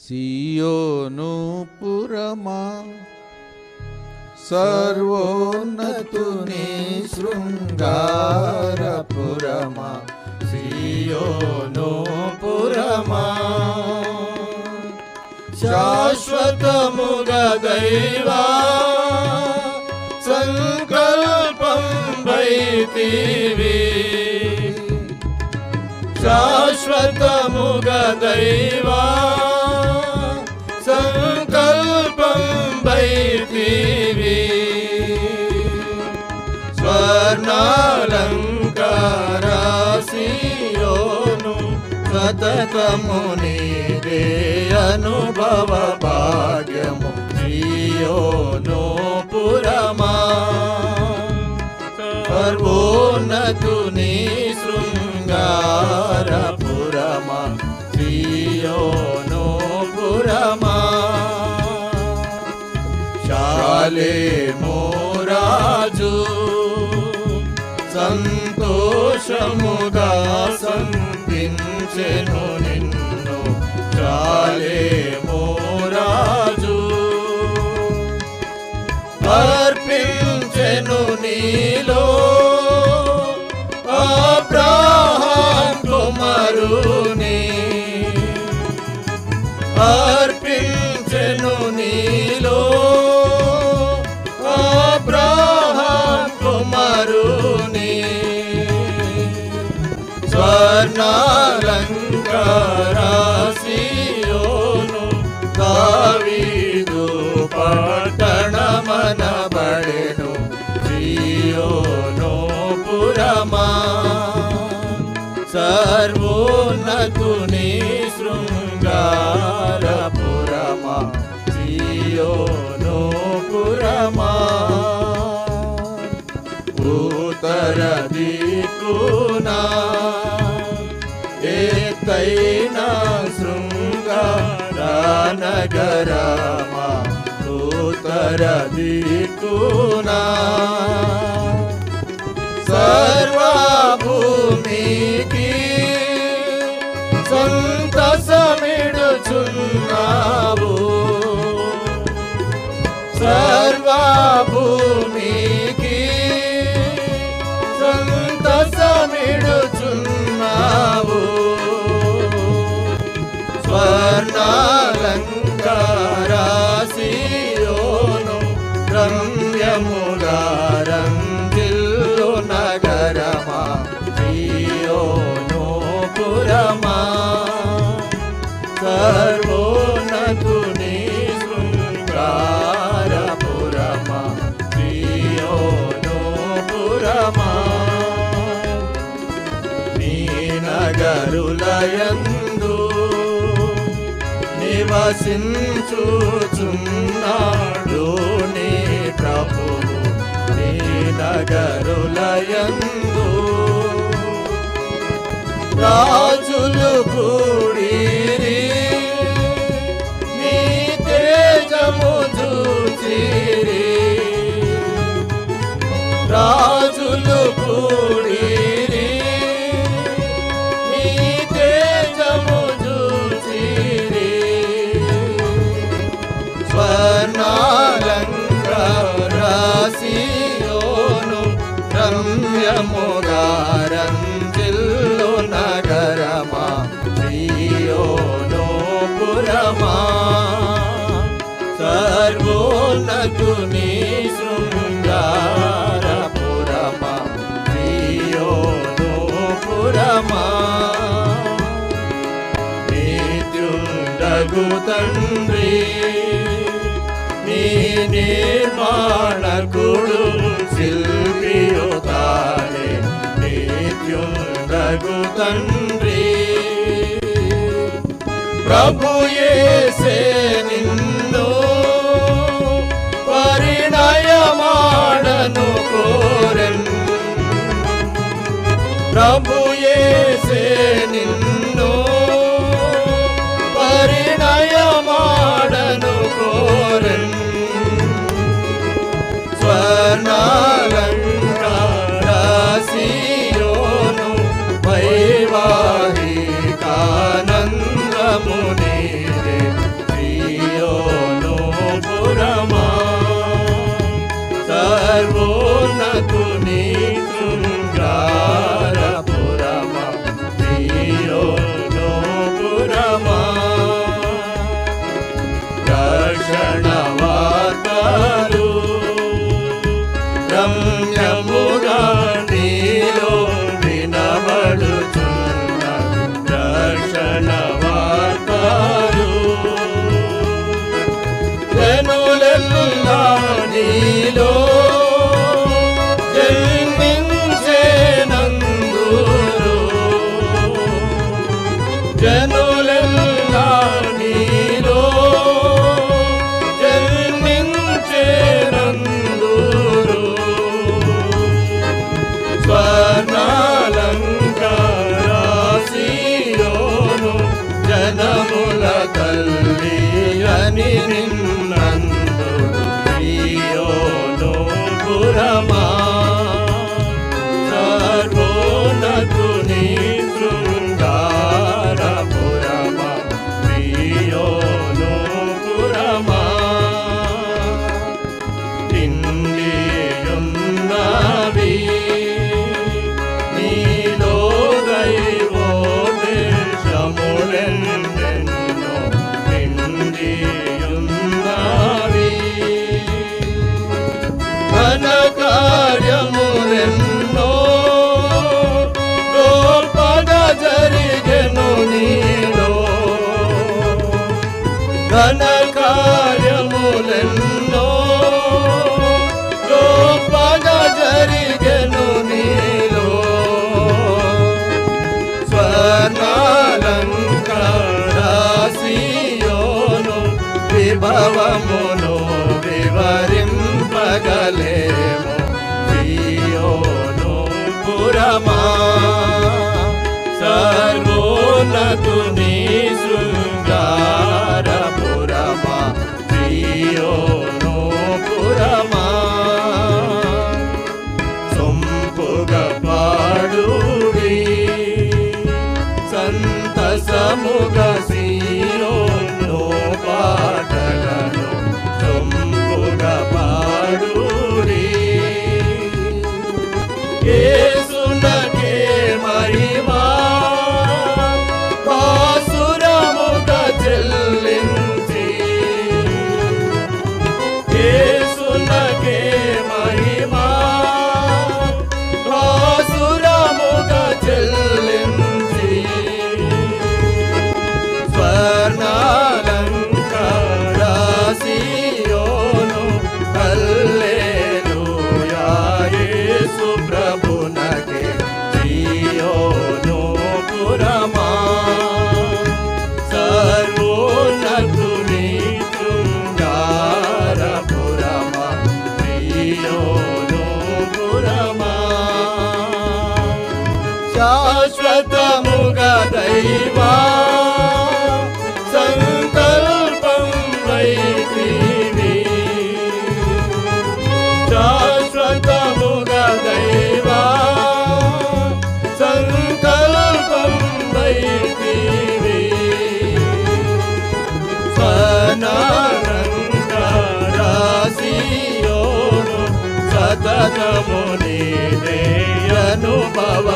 यो no पुरमा servo न तु मे श्रृङ्गारपुरम सङ्कल्पं वैतिवि शाश्वतमुगदैवा సతతము నీదే అనుభవ భాగ్యము శ్రీయోను పురమా. సర్వోన్నతుని శృంగార పురమా. శ్రీయోను పురమా. శాలే మోరాజు సంత సంతోషముగా సంధించెను నిన్ను. శాలే మోరాజు. అర్పించెను నీలో एतैना सुन्दारगरा उतरीतो నీ నగరులయందు నివసించుచున్నాడు నీ ప్రభు. నీ నగరులయందు రాజులు సర్వోన్నతుని శృంగార పురమా ప్రియోను పురమా. నిత్యుండగు తండ్రి నీ నిర్మాణకుడు శిల్పియుతానే నిత్యుండగు తండ్రి ప్రభు కోరెన్. ప్రభుయే ఘన కార్యములెన్నో గొప్పగా జరిగెను నీలో. స్వర్ణాలంకారాశియోను విభవమును వివరింపగలేము. ప్రియోను పురమా సర్వోన్నతుని సృ సంతసముగ సీయోను పాటలను సొంపుగ పాడుడి యేసునకే మహిమా బాసురముగ చెల్లించి. యేసునకే శాశ్వతముగా దైవా. సంకల్పం వైతివి శాశ్వతముగా దైవా. సంకల్పం వైతివి స్వనారంగారాశియోను సతతము నీదే అనుభవ